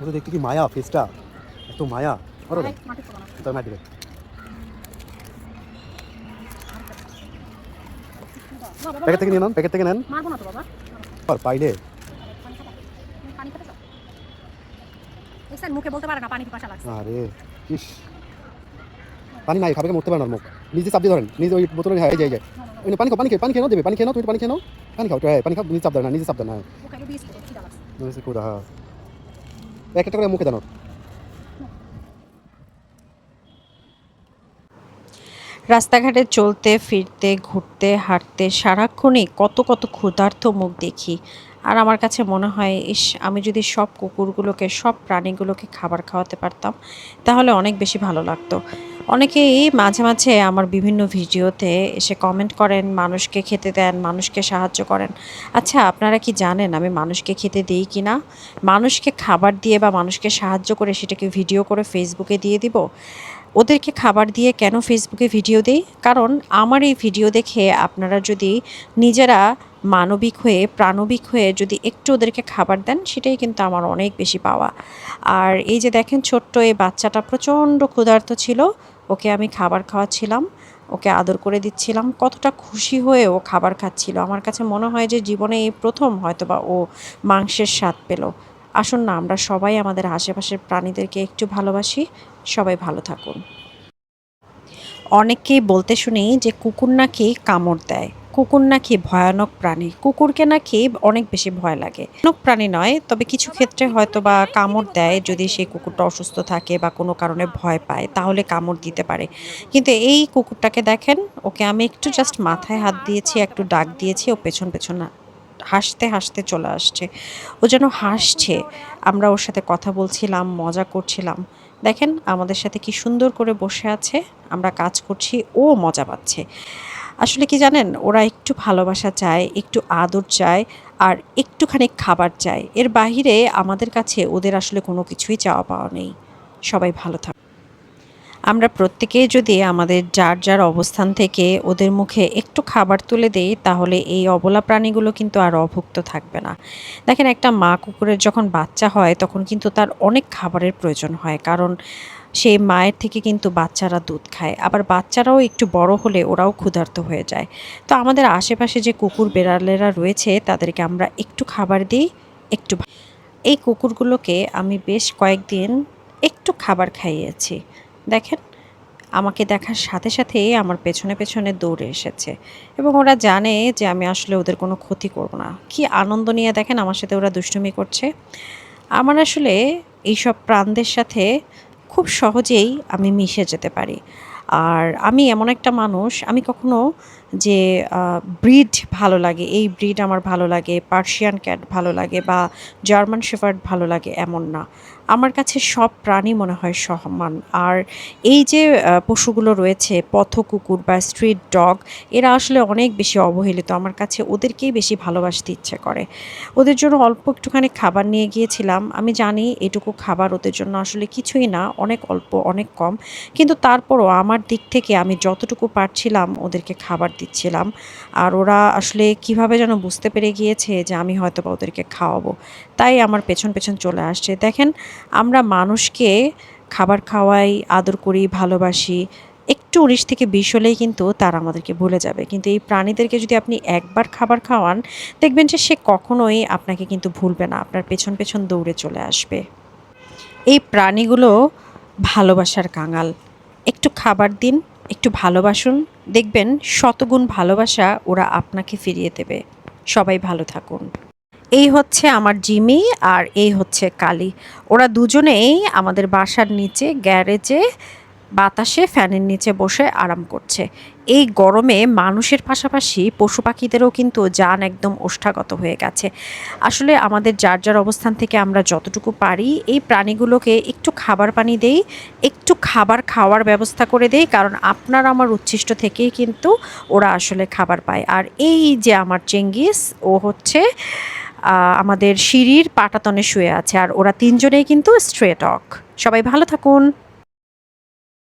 ও তো দেখতে কি মায়া ফেসটা এত মায়া। ওর তোর মাটি প্যাকেট থেকে নিয়ে নেন প্যাকেট থেকে নেন। তো আর পাইলে। মুখে বলতে পারে না পানি পিপাসা লাগছে। আরে ইস। পানি নাই খাবে মরতে পারে না মুখ। নিজে চাপ দিয়ে ধরেন। নিজে ওই বোতলে হ্যাঁ এই যায় পানি খাও পানি খেয়ে পানি খেয়ে দেবে পানি খেয়ে নাও তুমি পানি খেয়ে নাও। পানি খাও হ্যাঁ পানি খাও নিজে চাপ দেয় না নিজে চাপ দেয় না লাগছে নিজে কুড়া হ্যাঁ এক একটা করে মুখে দানো রাস্তাঘাটে চলতে, ফিরতে, ঘুরতে, হাঁটতে সারাক্ষণই কত কত ক্ষুধার্ত মুখ দেখি। আর আমার কাছে মনে হয়, ইস, আমি যদি সব কুকুরগুলোকে, সব প্রাণীগুলোকে খাবার খাওয়াতে পারতাম, তাহলে অনেক বেশি ভালো লাগতো। অনেকেই মাঝে মাঝে আমার বিভিন্ন ভিডিওতে এসে কমেন্ট করেন, মানুষকে খেতে দেন, মানুষকে সাহায্য করেন। আচ্ছা আপনারা কি জানেন আমি মানুষকে খেতে দিই কি না মানুষকে খাবার দিয়ে বা মানুষকে সাহায্য করে সেটাকে ভিডিও করে ফেসবুকে দিয়ে দিব? ওদেরকে খাবার দিয়ে কেন ফেসবুকে ভিডিও দেই? কারণ আমার এই ভিডিও দেখে আপনারা যদি নিজেরা মানবিক হয়ে, প্রাণবিক হয়ে যদি একটু ওদেরকে খাবার দেন, সেটাই কিন্তু আমার অনেক বেশি পাওয়া। আর এই যে দেখেন ছোট্ট এই বাচ্চাটা প্রচণ্ড ক্ষুধার্ত ছিল, ওকে আমি খাবার খাওয়াচ্ছিলাম, ওকে আদর করে দিচ্ছিলাম। কতটা খুশি হয়ে ও খাবার খাচ্ছিল। আমার কাছে মনে হয় যে জীবনে এই প্রথম হয়তোবা ও মাংসের স্বাদ পেল। আসুন না, আমরা সবাই আমাদের আশেপাশের প্রাণীদেরকে একটু ভালোবাসি। সবাই ভালো থাকুন। অনেককেই বলতে শুনি যে কুকুর নাকি কামড় দেয়। কুকুর নাকি ভয়ানক প্রাণী। কুকুরকে নাকি অনেক বেশি ভয় লাগে। ভয়ানক প্রাণী নয়, তবে কিছু ক্ষেত্রে হয়তো বা কামড় দেয় যদি সেই কুকুরটা অসুস্থ থাকে বা কোনো কারণে ভয় পায়, তাহলে কামড় দিতে পারে। কিন্তু এই কুকুরটাকে দেখেন, ওকে আমি একটু জাস্ট মাথায় হাত দিয়েছি, একটু ডাক দিয়েছি, ও পেছন পেছন হাসতে হাসতে চলে আসছে। ও যেন হাসছে। আমরা ওর সাথে কথা বলছিলাম, মজা করছিলাম। দেখেন আমাদের সাথে কি সুন্দর করে বসে আছে। আমরা কাজ করছি, ও মজা পাচ্ছে। আসলে কি জানেন, ওরা একটু ভালোবাসা চায়, একটু আদর চায়, আর একটুখানি খাবার চায়। এর বাহিরে আমাদের কাছে ওদের আসলে কোনো কিছুই চাওয়া পাওয়া নেই। সবাই ভালো থাক আমরা প্রত্যেকেই যদি আমাদের যার যার অবস্থান থেকে ওদের মুখে একটু খাবার তুলে দেই, তাহলে এই অবলা প্রাণীগুলো কিন্তু আর অভুক্ত থাকবে না। দেখেন, একটা মা কুকুরের যখন বাচ্চা হয়, তখন কিন্তু তার অনেক খাবারের প্রয়োজন হয়। কারণ সেই মায়ের থেকে কিন্তু বাচ্চারা দুধ খায়। আবার বাচ্চারাও একটু বড় হলে ওরাও ক্ষুধার্ত হয়ে যায়। তো আমাদের আশেপাশে যে কুকুর বেড়ালেরা রয়েছে, তাদেরকে আমরা একটু খাবার দিই, একটু এই কুকুরগুলোকে আমি বেশ কয়েকদিন একটু খাবার খাইয়েছি। দেখেন, আমাকে দেখার সাথে সাথে আমার পেছনে পেছনে দৌড়ে এসেছে এবং ওরা জানে যে আমি আসলে ওদের কোনো ক্ষতি করব না। কি আনন্দ নিয়ে দেখেন আমার সাথে ওরা দুষ্টুমি করছে। আমার আসলে এইসব প্রাণদের সাথে খুব সহজেই আমি মিশে যেতে পারি। আর আমি এমন একটা মানুষ, আমি কখনো যে ব্রিড ভালো লাগে, এই ব্রিড আমার ভালো লাগে পার্সিয়ান ক্যাট ভালো লাগে বা জার্মান শেফার্ড ভালো লাগে এমন না। আমার কাছে সব প্রাণী মনে হয় সমান। আর এই যে পশুগুলো রয়েছে পথ কুকুর বা স্ট্রিট ডগ এরা আসলে অনেক বেশি অবহেলিত। আমার কাছে ওদেরকেই বেশি ভালোবাসতে ইচ্ছে করে। ওদের জন্য অল্প একটুখানি খাবার নিয়ে গিয়েছিলাম। আমি জানি এটুকু খাবার ওদের জন্য আসলে কিছুই না, অনেক অল্প, অনেক কম। কিন্তু তারপরও আমার দিক থেকে আমি যতটুকু পারছিলাম ওদেরকে খাবার দিচ্ছিলাম। আর ওরা আসলে কীভাবে যেন বুঝতে পেরে গিয়েছে যে আমি হয়তো বা ওদেরকে খাওয়াবো। তাই আমার পেছন পেছন চলে আসছে। দেখেন, আমরা মানুষকে খাবার খাওয়াই, আদর করি, ভালোবাসি। একটু উনিশ থেকে বিশ হলেই কিন্তু তারা আমাদেরকে ভুলে যাবে। কিন্তু এই প্রাণীদেরকে যদি আপনি একবার খাবার খাওয়ান, দেখবেন যে সে কখনোই আপনাকে কিন্তু ভুলবে না। আপনার পেছন পেছন দৌড়ে চলে আসবে। এই প্রাণীগুলো ভালোবাসার কাঙাল। একটু খাবার দিন একটু ভালোবাসুন। দেখবেন শতগুণ ভালোবাসা ওরা আপনাকে ফিরিয়ে দেবে। সবাই ভালো থাকুন। এই হচ্ছে আমার জিমি আর এই হচ্ছে কালি। ওরা দুজনেই আমাদের বাসার নিচে, গ্যারেজে বাতাসে ফ্যানের নিচে বসে আরাম করছে। এই গরমে মানুষের পাশাপাশি পশু পাখিদেরও কিন্তু যান একদম ওষ্ঠাগত হয়ে গেছে। আসলে আমাদের যার যার অবস্থান থেকে আমরা যতটুকু পারি এই প্রাণীগুলোকে একটু খাবার পানি দেই, একটু খাবার খাওয়ার ব্যবস্থা করে দেই, কারণ আপনার আমার উচ্ছিষ্ট থেকেই কিন্তু ওরা আসলে খাবার পায়। আর এই যে আমার চেঙ্গিস, ও হচ্ছে আমাদের সিঁড়ির পাটাতনে শুয়ে আছে, আর ওরা তিনজনেই কিন্তু স্ট্রেট অক সবাই ভালো থাকুন।